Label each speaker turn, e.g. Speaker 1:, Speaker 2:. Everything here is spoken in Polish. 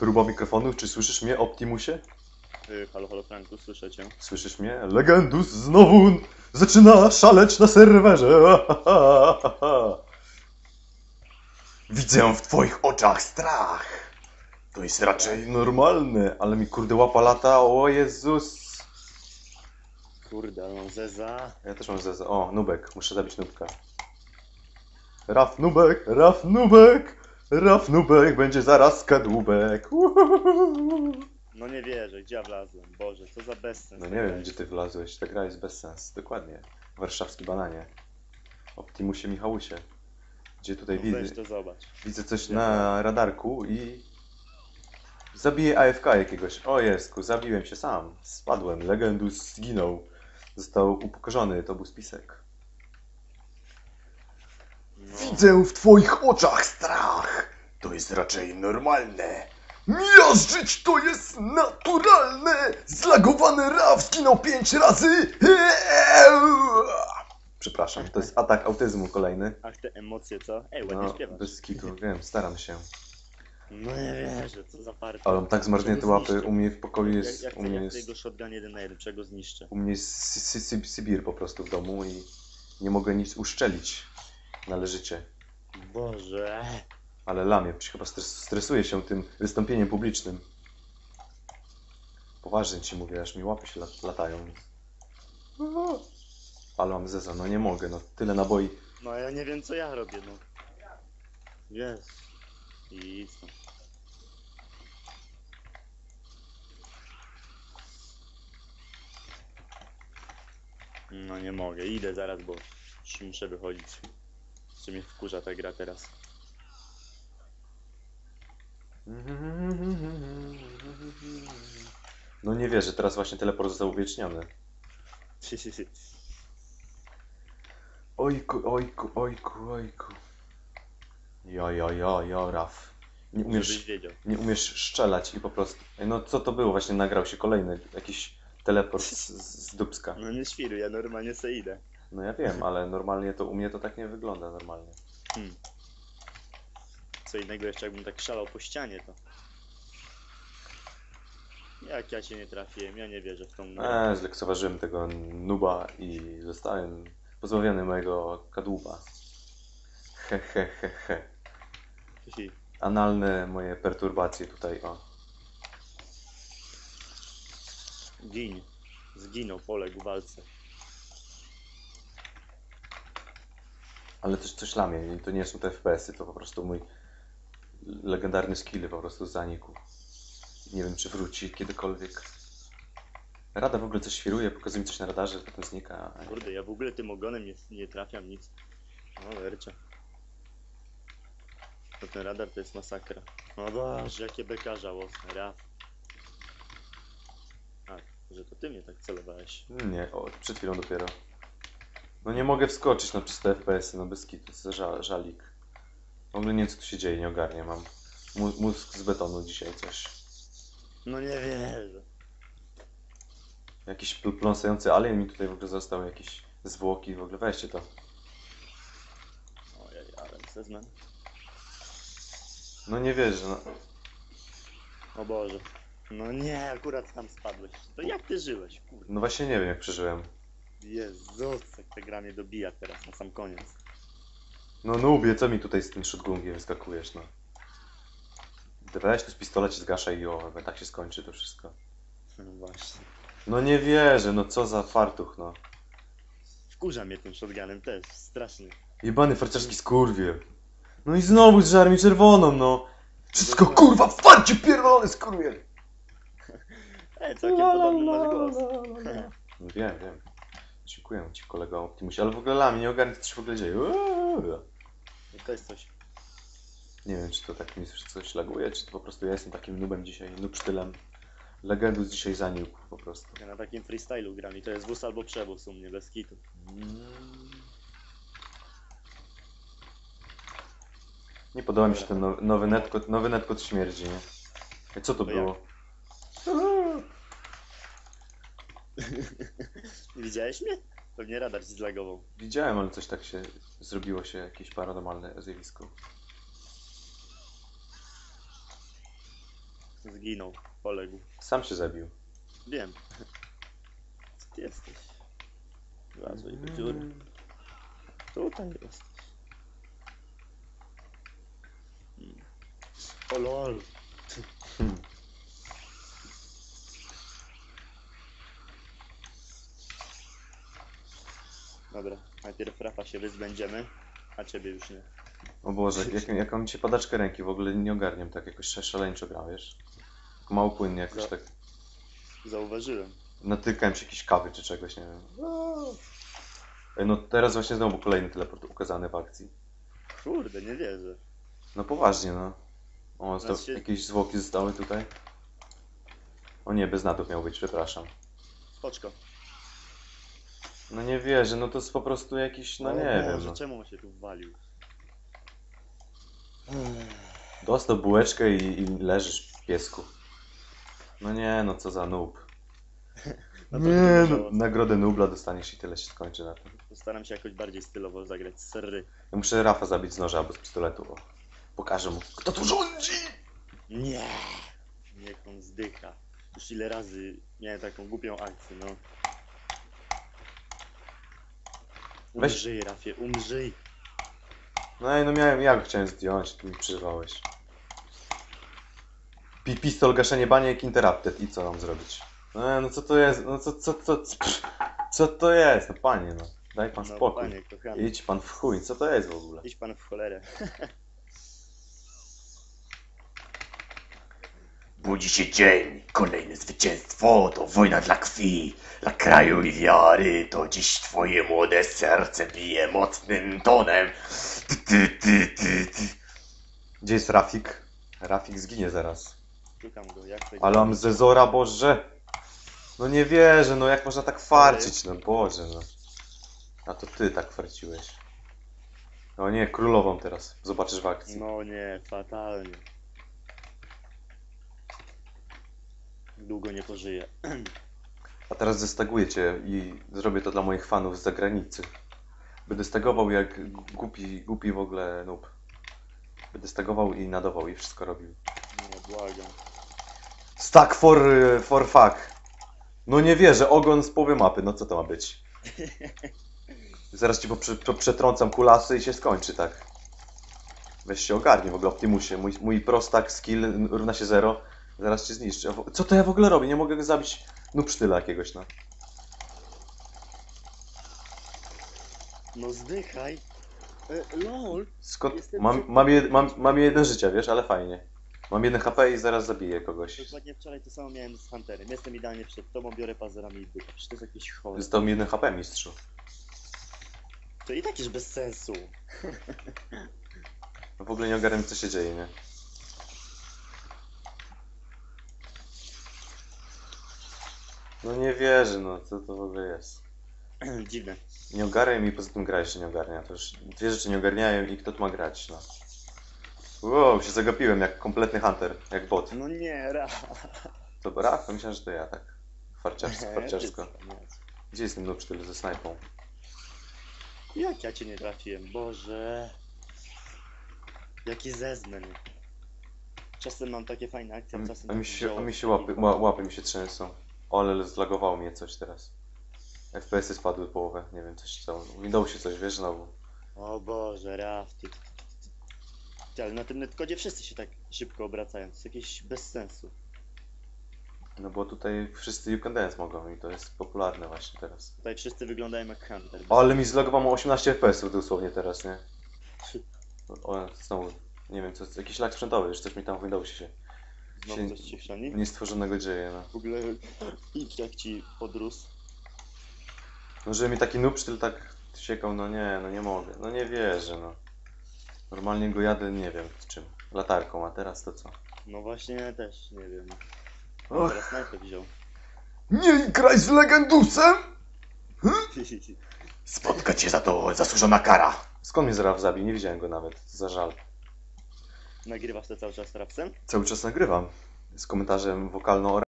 Speaker 1: Próba mikrofonu, czy słyszysz mnie, Optimusie?
Speaker 2: Y, halo, halo Franku, słyszę cię.
Speaker 1: Słyszysz mnie? Legendus znowu zaczyna szaleć na serwerze. Widzę w twoich oczach strach. To jest raczej normalne, ale mi kurde łapa lata, o Jezus.
Speaker 2: Kurde, ale mam zeza.
Speaker 1: Ja też mam zeza. O, Nubek, muszę zabić Nubka. Raf Nubek, Raf Nubek, Raf Nubek, będzie zaraz kadłubek.
Speaker 2: No nie wierzę, gdzie ja wlazłem? Boże, co za bezsens.
Speaker 1: No nie wiem, gdzie ty wlazłeś, ta gra jest bez sens, dokładnie. Warszawski bananie. Optimusie Michałusie. Gdzie tutaj
Speaker 2: No
Speaker 1: widzę,
Speaker 2: to zobacz.
Speaker 1: widzę coś na radarku i... Zabiję AFK jakiegoś. O Jesku, zabiłem się sam. Spadłem, Legendus zginął. Został upokorzony, to był spisek.
Speaker 2: No.
Speaker 1: Widzę w twoich oczach strach. Jest raczej normalne. Miażdżyć to jest naturalne. Zlagowany Raf zginął pięć razy. Przepraszam, to jest atak autyzmu kolejny.
Speaker 2: Ach, te emocje, co? Ej, ładnie
Speaker 1: No,
Speaker 2: śpiewasz.
Speaker 1: bez kitu, wiem, staram się.
Speaker 2: No nie wierzę, co za partia.
Speaker 1: Ale mam tak zmarznięte łapy, u mnie w pokoju jest...
Speaker 2: jak,
Speaker 1: U
Speaker 2: jak,
Speaker 1: mnie
Speaker 2: jak
Speaker 1: jest...
Speaker 2: tego shotgun jeden na jeden, czego zniszczę?
Speaker 1: U mnie jest Sybir po prostu w domu i nie mogę nic uszczelić należycie.
Speaker 2: Boże.
Speaker 1: Ale lamie, chyba stres, stresuje się tym wystąpieniem publicznym. Poważnie ci mówię, aż mi łapy się lat, latają. Ale mam zeza, no nie mogę, no tyle naboi.
Speaker 2: No ja nie wiem, co ja robię, no. Jest. I co? No nie mogę, idę zaraz, bo muszę wychodzić. Jeszcze mnie wkurza ta gra teraz.
Speaker 1: No nie wierzę, teraz właśnie teleport został uwieczniony. Ojku, ojku, ojku, ojku. Ja, ja, ja, ja, Raf. Nie umiesz, nie umiesz szczelać i po prostu... No co to było? Właśnie nagrał się kolejny jakiś teleport z, z Dubska.
Speaker 2: No nie świruj, ja normalnie se idę.
Speaker 1: No ja wiem, ale normalnie to u mnie to tak nie wygląda normalnie.
Speaker 2: Hmm. Co innego jeszcze jakbym tak szalał po ścianie, to... Jak ja cię nie trafiłem, ja nie wierzę w tą.
Speaker 1: Eee, zlekceważyłem tego nuba i zostałem pozbawiony mojego kadłuba. He, he, he, he.
Speaker 2: Hi.
Speaker 1: Analne moje perturbacje tutaj, o.
Speaker 2: Gin. Zginął, poległ w walce.
Speaker 1: Ale też coś lamie, i to nie są te FPS-y, to po prostu mój legendarny skill po prostu zanikł. Nie wiem, czy wróci kiedykolwiek. Rada w ogóle coś świruje, pokazuje mi coś na radarze, potem znika.
Speaker 2: Kurde, ja w ogóle tym ogonem nie, nie trafiam nic. No, lercia. To ten radar to jest masakra. O Boże, jakie beka żałosne, Raf. A, że to ty mnie tak celowałeś.
Speaker 1: Nie, o, przed chwilą dopiero. No nie mogę wskoczyć na czyste FPS-y, no bez kitu, to żal, żalik. W ogóle nie wiem, co tu się dzieje, nie ogarniam, mam mu- mózg z betonu dzisiaj coś.
Speaker 2: No nie wierzę.
Speaker 1: Jakiś pl- pląsający alien mi tutaj w ogóle został, jakieś zwłoki, w ogóle weźcie to.
Speaker 2: Ojej, ale sezmen.
Speaker 1: No nie wierzę, no.
Speaker 2: O Boże. No nie, akurat tam spadłeś. To jak ty żyłeś, kurde?
Speaker 1: No właśnie nie wiem, jak przeżyłem.
Speaker 2: Jezus, jak ta gra mnie dobija teraz na sam koniec.
Speaker 1: No nubie, co mi tutaj z tym shotgungiem wyskakujesz, no. Weź tu z pistolet zgaszaj i o, tak się skończy to wszystko.
Speaker 2: No właśnie.
Speaker 1: No nie wierzę, no co za fartuch, no.
Speaker 2: Wkurza mnie tym shotgunem też, strasznie.
Speaker 1: Jebany farciarski skurwie. No i znowu z żarmi czerwoną, no. Wszystko kurwa farcie pierdolony skurwie.
Speaker 2: Ej, całkiem podobny masz głos.
Speaker 1: No wiem, wiem. Dziękuję ci kolego Optimusie, ale w ogóle lami nie ogarnę co się w ogóle dzieje. Uuu.
Speaker 2: To jest coś.
Speaker 1: Nie wiem, czy to tak mi coś laguje, czy to po prostu ja jestem takim nubem dzisiaj, nub sztylem. Legendus dzisiaj zanikł po prostu.
Speaker 2: Ja na takim freestylu gram i to jest wóz albo przewóz u mnie, bez kitu.
Speaker 1: Nie podoba mi się ten nowy, nowy netkot, nowy śmierdzi, nie? Co to było?
Speaker 2: Widziałeś mnie? Pewnie radar ci zlagował.
Speaker 1: Widziałem, ale coś tak się zrobiło się, jakieś paranormalne zjawisko.
Speaker 2: Zginął, poległ.
Speaker 1: Sam się zabił.
Speaker 2: Wiem. Gdzie ty jesteś? Wlazłeś do dziury. Tutaj jesteś. Hmm. O lol.
Speaker 1: Hmm.
Speaker 2: Dobra, najpierw Rafa się wyzbędziemy, a ciebie już nie.
Speaker 1: O Boże, jak, jak mam dzisiaj padaczkę ręki, w ogóle nie ogarniam tak jakoś sz- szaleńczo gra, wiesz? Tak Mało płynnie jakoś
Speaker 2: Za-
Speaker 1: tak.
Speaker 2: Zauważyłem.
Speaker 1: Natykałem się jakiejś kawy czy czegoś, nie wiem. No teraz właśnie znowu kolejny teleport ukazany w akcji.
Speaker 2: Kurde, nie wierzę.
Speaker 1: No poważnie, no. O, sto,
Speaker 2: się-
Speaker 1: jakieś zwłoki zostały tutaj. O nie, bez natów miał być, przepraszam.
Speaker 2: Spoczko.
Speaker 1: No nie wierzę, no to jest po prostu jakiś, no nie
Speaker 2: Boże,
Speaker 1: wiem. No.
Speaker 2: czemu on się tu wwalił?
Speaker 1: Dostał bułeczkę i, i leżysz, piesku. No nie, no co za noob.
Speaker 2: No to
Speaker 1: Nie, no, nagrodę nubla dostaniesz i tyle się skończy na tym.
Speaker 2: Postaram się jakoś bardziej stylowo zagrać. Sry.
Speaker 1: Ja muszę Rafa zabić z noża albo z pistoletu. O. Pokażę mu, kto tu rządzi!
Speaker 2: Nie! Niech on zdycha. Już ile razy miałem taką głupią akcję, no.
Speaker 1: Weź-
Speaker 2: Umrzyj, Rafie, umrzyj!
Speaker 1: No i no miałem, ja go chciałem zdjąć, ty mi przerwałeś. Pi pistol, gaszenie baniek, interrupted i co mam zrobić? No, no co to jest, no co, co, co, co, co to jest, no panie no. Daj pan
Speaker 2: No,
Speaker 1: spokój.
Speaker 2: panie, kochany.
Speaker 1: Idź pan w chuj, co to jest w ogóle?
Speaker 2: Idź pan w cholerę.
Speaker 3: Budzi się dzień, kolejne zwycięstwo, to wojna dla krwi, dla kraju i wiary, to dziś twoje młode serce bije mocnym tonem. Ty, ty, ty, ty, ty.
Speaker 1: Gdzie jest Rafik? Rafik zginie zaraz.
Speaker 2: Szukam go, jak to
Speaker 1: Ale mam zezora, Boże! No nie wierzę, no jak można tak farcić, no Boże, no. A to ty tak farciłeś. No nie, królową teraz, zobaczysz w akcji.
Speaker 2: No nie, fatalnie. Długo nie pożyję.
Speaker 1: A teraz zestaguję cię i zrobię to dla moich fanów z zagranicy. Będę stagował jak głupi, głupi w ogóle noob. Będę stagował i nadował i wszystko robił.
Speaker 2: Nie, błagam.
Speaker 1: Stack for, for fuck. No nie wierzę, ogon z połowy mapy, no co to ma być? Zaraz ci przetrącam kulasy i się skończy, tak? Weź się ogarnij w ogóle Optimusie. Mój, mój prostak skill równa się zero. Zaraz cię zniszczę. Co to ja w ogóle robię? Nie mogę go zabić noob sztyla jakiegoś, no.
Speaker 2: No zdychaj. E, lol.
Speaker 1: Skąd?
Speaker 2: Jestem
Speaker 1: Mam,
Speaker 2: przy-
Speaker 1: mam, jed, mam, mam jeden życia, wiesz, ale fajnie. Mam jeden HP i zaraz zabiję kogoś.
Speaker 2: Dokładnie wczoraj to samo miałem z Hunterem. Jestem idealnie przed tobą, biorę pazerami i. Przecież to jest jakieś chore.
Speaker 1: Został mi jeden HP, mistrzu.
Speaker 2: To i tak już bez sensu.
Speaker 1: No w ogóle nie ogarniam, co się dzieje, nie? No nie wierzę, no co to w ogóle jest?
Speaker 2: Dziwne.
Speaker 1: Nie ogarniam i poza tym gra jeszcze nie ogarnia. To już dwie rzeczy nie ogarniają i kto tu ma grać, no. Wow, się zagapiłem jak kompletny hunter, jak bot.
Speaker 2: No nie, ra.
Speaker 1: To Raf? Myślałem, że to ja tak. Farciarsko, farciarsko. Gdzie jest ten noob tyle ze snajpą?
Speaker 2: Jak ja cię nie trafiłem? Boże. Jaki zezmen. Czasem mam takie fajne akcje,
Speaker 1: A mi,
Speaker 2: czasem...
Speaker 1: a mi się, a mi się łapy, ła, łapy mi się trzęsą. Ale zlagowało mnie coś teraz. FPS-y spadły połowę, nie wiem, coś. W Windowsie coś, wiesz, znowu.
Speaker 2: O Boże, Raf, ty, ty, ty, ale na tym netkodzie wszyscy się tak szybko obracają. To jest jakieś bez sensu.
Speaker 1: No bo tutaj wszyscy You Can Dance mogą i to jest popularne właśnie teraz.
Speaker 2: Tutaj wszyscy wyglądają jak Hunter.
Speaker 1: Ale mi zlagowało 18 FPS-ów dosłownie teraz, nie? O, znowu, nie wiem, co, jakiś lag sprzętowy, już coś mi tam w Windowsie się
Speaker 2: Znowu coś ci chrzani?
Speaker 1: niestworzonego dzieje, no.
Speaker 2: W ogóle idź jak ci podrósł.
Speaker 1: No, żeby mi taki noob sztyl tak siekał, no nie, no nie mogę, no nie wierzę, no. Normalnie go jadę, nie wiem, z czym, latarką, a teraz to co?
Speaker 2: No właśnie, ja też nie wiem.
Speaker 1: Och.
Speaker 2: Teraz snajpę wziął.
Speaker 1: Nie graj z Legendusem!
Speaker 3: Spotka cię za to zasłużona kara.
Speaker 1: Skąd mnie zaraz zabił? Nie widziałem go nawet, za żal.
Speaker 2: Nagrywasz to cały czas rapsem?
Speaker 1: Cały czas nagrywam z komentarzem wokalno